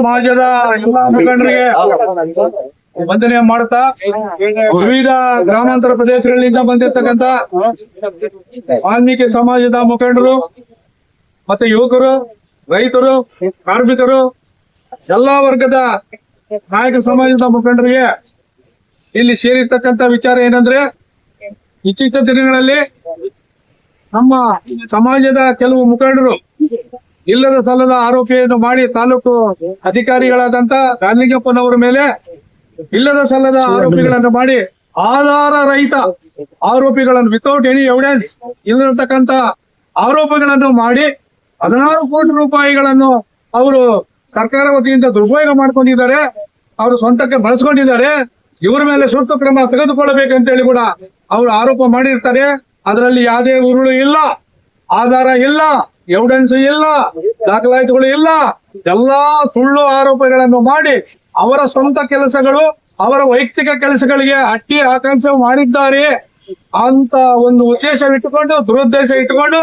ಸಮಾಜದ ಎಲ್ಲಾ ಮುಖಂಡರಿಗೆ ವಂದನೆ ಮಾಡುತ್ತಾ ವಿವಿಧ ಗ್ರಾಮಾಂತರ ಪ್ರದೇಶಗಳಿಂದ ಬಂದಿರತಕ್ಕಂತ ವಾಲ್ಮೀಕಿ ಸಮಾಜದ ಮುಖಂಡರು ಮತ್ತೆ ಯುವಕರು, ರೈತರು, ಕಾರ್ಮಿಕರು, ಎಲ್ಲಾ ವರ್ಗದ ನಾಯಕ ಸಮಾಜದ ಮುಖಂಡರಿಗೆ ಇಲ್ಲಿ ಸೇರಿರ್ತಕ್ಕಂತ ವಿಚಾರ ಏನಂದ್ರೆ, ಇತ್ತೀಚಿನ ದಿನಗಳಲ್ಲಿ ನಮ್ಮ ಸಮಾಜದ ಕೆಲವು ಮುಖಂಡರು ಇಲ್ಲದ ಸಲ್ಲದ ಆರೋಪಿಯನ್ನು ಮಾಡಿ ತಾಲೂಕು ಅಧಿಕಾರಿಗಳಾದಂತ ಗಾಂಧಿಗಪ್ಪನವರ ಮೇಲೆ ಇಲ್ಲದ ಸಲ್ಲದ ಆರೋಪಿಗಳನ್ನು ಮಾಡಿ ಆಧಾರ ರಹಿತ ಆರೋಪಿಗಳನ್ನು ವಿತೌಟ್ ಎನಿ ಎವಿಡೆನ್ಸ್ ಇಲ್ಲದಂತಕ್ಕಂತ ಆರೋಪಗಳನ್ನು ಮಾಡಿ ಹದಿನಾರು ಕೋಟಿ ರೂಪಾಯಿಗಳನ್ನು ಅವರು ಸರ್ಕಾರ ವತಿಯಿಂದ ದುರುಪಯೋಗ ಮಾಡ್ಕೊಂಡಿದ್ದಾರೆ. ಅವರು ಸ್ವಂತಕ್ಕೆ ಬಳಸ್ಕೊಂಡಿದ್ದಾರೆ. ಇವರ ಮೇಲೆ ಸೂಕ್ತ ಕ್ರಮ ತೆಗೆದುಕೊಳ್ಳಬೇಕಂತ ಹೇಳಿ ಕೂಡ ಅವರು ಆರೋಪ ಮಾಡಿರ್ತಾರೆ. ಅದರಲ್ಲಿ ಯಾವುದೇ ಉರುಳು ಇಲ್ಲ. ಆಧಾರ ಇಲ್ಲ. ಎವಿಡೆನ್ಸ್ ಇಲ್ಲ, ದಾಖಲಾತಿಗಳು ಇಲ್ಲ. ಎಲ್ಲಾ ಸುಳ್ಳು ಆರೋಪಗಳನ್ನು ಮಾಡಿ ಅವರ ಸ್ವಂತ ಕೆಲಸಗಳು, ಅವರ ವೈಯಕ್ತಿಕ ಕೆಲಸಗಳಿಗೆ ಅಟ್ಟಿ ಆಕಾಂಕ್ಷೆ ಮಾಡಿದ್ದಾರೆ ಅಂತ ಒಂದು ಉದ್ದೇಶವಿಟ್ಟುಕೊಂಡು, ದುರುದ್ದೇಶ ಇಟ್ಟುಕೊಂಡು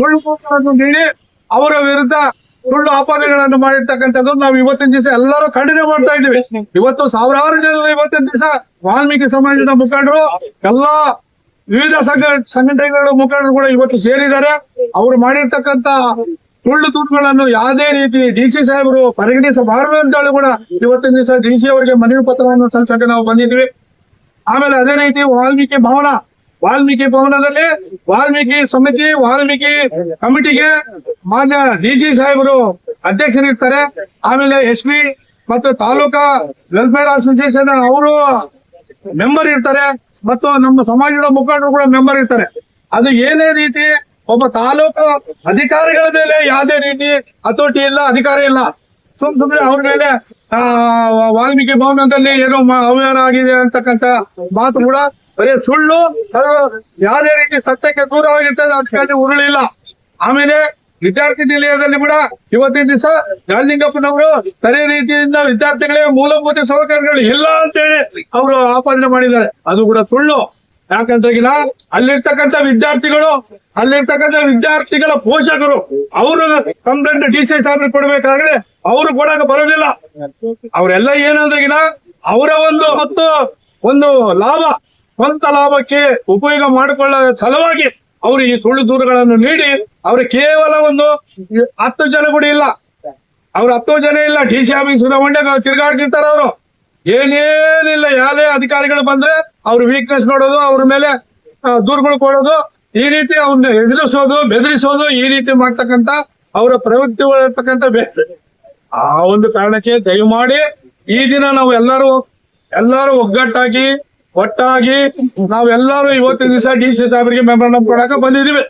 ಸುಳ್ಳು ನೀಡಿ ಅವರ ವಿರುದ್ಧ ಸುಳ್ಳು ಆಪಾದನೆಗಳನ್ನು ಮಾಡಿರ್ತಕ್ಕಂಥದ್ದು ನಾವು ಇವತ್ತಿನ ದಿವಸ ಎಲ್ಲರೂ ಖಂಡನೆ ಮಾಡ್ತಾ ಇದ್ದೀವಿ. ಇವತ್ತು ಸಾವಿರಾರು ಜನರು ಇವತ್ತಿನ ದಿವಸ ವಾಲ್ಮೀಕಿ ಸಮಾಜದ ಮುಖಂಡರು, ಎಲ್ಲಾ ವಿವಿಧ ಸಂಘ ಸಂಘಟನೆಗಳ ಮುಖಂಡರು ಕೂಡ ಇವತ್ತು ಸೇರಿದ್ದಾರೆ. ಅವರು ಮಾಡಿರ್ತಕ್ಕಂತ ಸುಳ್ಳು ದುಡ್ಡುಗಳನ್ನು ಯಾವುದೇ ರೀತಿ ಡಿ ಸಿ ಸಾಹೇಬರು ಪರಿಗಣಿಸಬಾರದು ಅಂತ ಹೇಳಿ ಕೂಡ ಇವತ್ತಿನ ದಿವಸ ಡಿ ಸಿ ಅವರಿಗೆ ಮನವಿ ಪತ್ರವನ್ನು ಸಲ್ಲಿಸಕ್ಕೆ ನಾವು ಬಂದಿದ್ವಿ. ಆಮೇಲೆ ಅದೇ ರೀತಿ ವಾಲ್ಮೀಕಿ ಭವನ, ವಾಲ್ಮೀಕಿ ಭವನದಲ್ಲಿ ವಾಲ್ಮೀಕಿ ಸಮಿತಿ, ವಾಲ್ಮೀಕಿ ಕಮಿಟಿಗೆ ಮಾನ್ಯ ಡಿ ಸಿ ಸಾಹೇಬರು ಅಧ್ಯಕ್ಷರಿರ್ತಾರೆ. ಆಮೇಲೆ ಎಸ್ ಪಿ ಮತ್ತು ತಾಲೂಕಾ ವೆಲ್ಫೇರ್ ಅಸೋಸಿಯೇಷನ್ ಅವರು ಮೆಂಬರ್ ಇರ್ತಾರೆ ಮತ್ತು ನಮ್ಮ ಸಮಾಜದ ಮುಖಂಡರು ಕೂಡ ಮೆಂಬರ್ ಇರ್ತಾರೆ. ಅದು ಏನೇ ರೀತಿ ಒಬ್ಬ ತಾಲೂಕು ಅಧಿಕಾರಿಗಳ ಮೇಲೆ ಯಾವುದೇ ರೀತಿ ಹತೋಟಿ ಇಲ್ಲ, ಅಧಿಕಾರ ಇಲ್ಲ. ಸುಮ್ ಸುಮ್ಮನೆ ಅವ್ರ ಮೇಲೆ ವಾಲ್ಮೀಕಿ ಭವನದಲ್ಲಿ ಏನೋ ಅವ್ಯವಹಾರ ಆಗಿದೆ ಅಂತಕ್ಕಂತ ಮಾತು ಕೂಡ ಬರೀ ಸುಳ್ಳು, ಅದು ಯಾವುದೇ ರೀತಿ ಸತ್ಯಕ್ಕೆ ದೂರವಾಗಿರ್ತದೆ, ಅದಕ್ಕಾಗಿ ಉರುಳಿಲ್ಲ. ಆಮೇಲೆ ವಿದ್ಯಾರ್ಥಿ ನಿಲಯದಲ್ಲಿ ಕೂಡ ಇವತ್ತಿನ ದಿವಸ ಗಾಂಧಿಗಪ್ಪನವರು ಸರಿ ರೀತಿಯಿಂದ ವಿದ್ಯಾರ್ಥಿಗಳಿಗೆ ಮೂಲಭೂತ ಸೌಕರ್ಯಗಳು ಇಲ್ಲ ಅಂತೇಳಿ ಅವರು ಆಪಾದನೆ ಮಾಡಿದ್ದಾರೆ. ಅದು ಕೂಡ ಸುಳ್ಳು. ಯಾಕಂದ್ರೆಗಿನ ಅಲ್ಲಿರ್ತಕ್ಕಂಥ ವಿದ್ಯಾರ್ಥಿಗಳು, ಅಲ್ಲಿರ್ತಕ್ಕಂಥ ವಿದ್ಯಾರ್ಥಿಗಳ ಪೋಷಕರು, ಅವರು ಕಂಪ್ಲೇಂಟ್ ಡಿ ಸಿ ಸಾಹೇಬ್ರಿಗೆ ಕೊಡ್ಬೇಕಾದ್ರೆ ಅವರು ಕೊಡಕ್ಕೆ ಬರೋದಿಲ್ಲ. ಅವರೆಲ್ಲ ಏನಂದ್ರಗಿಲ್ಲ ಅವರ ಒಂದು ಮತ್ತು ಒಂದು ಲಾಭ, ಸ್ವಂತ ಲಾಭಕ್ಕೆ ಉಪಯೋಗ ಮಾಡಿಕೊಳ್ಳ ಸಲುವಾಗಿ ಅವರು ಈ ಸುಳ್ಳು ದೂರುಗಳನ್ನು ನೀಡಿ, ಅವರು ಕೇವಲ ಒಂದು ಹತ್ತು ಜನ ಕೂಡ ಇಲ್ಲ. ಅವ್ರು ಹತ್ತು ಜನ ಇಲ್ಲ ಡಿ ಸಿ ಆಫೀಸ್ ಸುಧಾಮಂಡ್ಯಾಗ ತಿರ್ಗಾಡ್ತಿರ್ತಾರ ಅವರು. ಏನೇನಿಲ್ಲ, ಯಾರೇ ಅಧಿಕಾರಿಗಳು ಬಂದ್ರೆ ಅವ್ರ ವೀಕ್ನೆಸ್ ನೋಡೋದು, ಅವ್ರ ಮೇಲೆ ದೂರುಗಳು ಕೊಡೋದು, ಈ ರೀತಿ ಅವ್ನ ಎದುರಿಸೋದು, ಬೆದರಿಸೋದು, ಈ ರೀತಿ ಮಾಡ್ತಕ್ಕಂತ ಅವರ ಪ್ರವೃತ್ತಿಗಳಿರ್ತಕ್ಕಂಥ ಬೇರೆ. ಆ ಒಂದು ಕಾರಣಕ್ಕೆ ದಯಮಾಡಿ ಈ ದಿನ ನಾವು ಎಲ್ಲರೂ ಎಲ್ಲರೂ ಒಗ್ಗಟ್ಟಾಗಿ, ಒಟ್ಟಾಗಿ ನಾವೆಲ್ಲರೂ ಇವತ್ತಿನ ದಿವಸ ಡಿ ಸಿ ಸಾಹೇಬರಿಗೆ ಮೆಮೊರಂಡಮ್ ಕೊಡಕ ಬಂದಿದ್ದೀವಿ.